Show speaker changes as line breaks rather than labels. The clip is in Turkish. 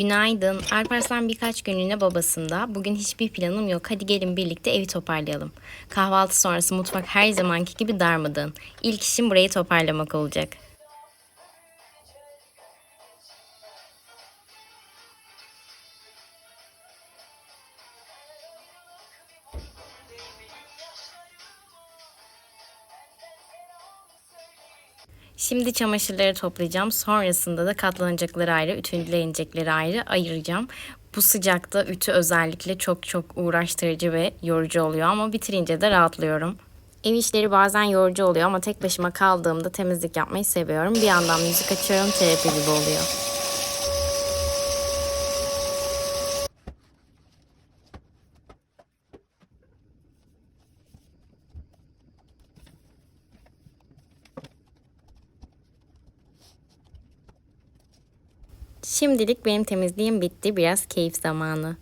Günaydın. Alparslan birkaç günlüğüne babasında. Bugün hiçbir planım yok. Hadi gelin birlikte evi toparlayalım. Kahvaltı sonrası mutfak her zamanki gibi darmadağın. İlk işim burayı toparlamak olacak. Şimdi çamaşırları toplayacağım. Sonrasında da katlanacakları ayrı, ütülenecekleri ayrı ayıracağım. Bu sıcakta ütü özellikle çok çok uğraştırıcı ve yorucu oluyor ama bitirince de rahatlıyorum. Ev işleri bazen yorucu oluyor ama tek başıma kaldığımda temizlik yapmayı seviyorum. Bir yandan müzik açıyorum, terapi gibi oluyor. Şimdilik benim temizliğim bitti. Biraz keyif zamanı.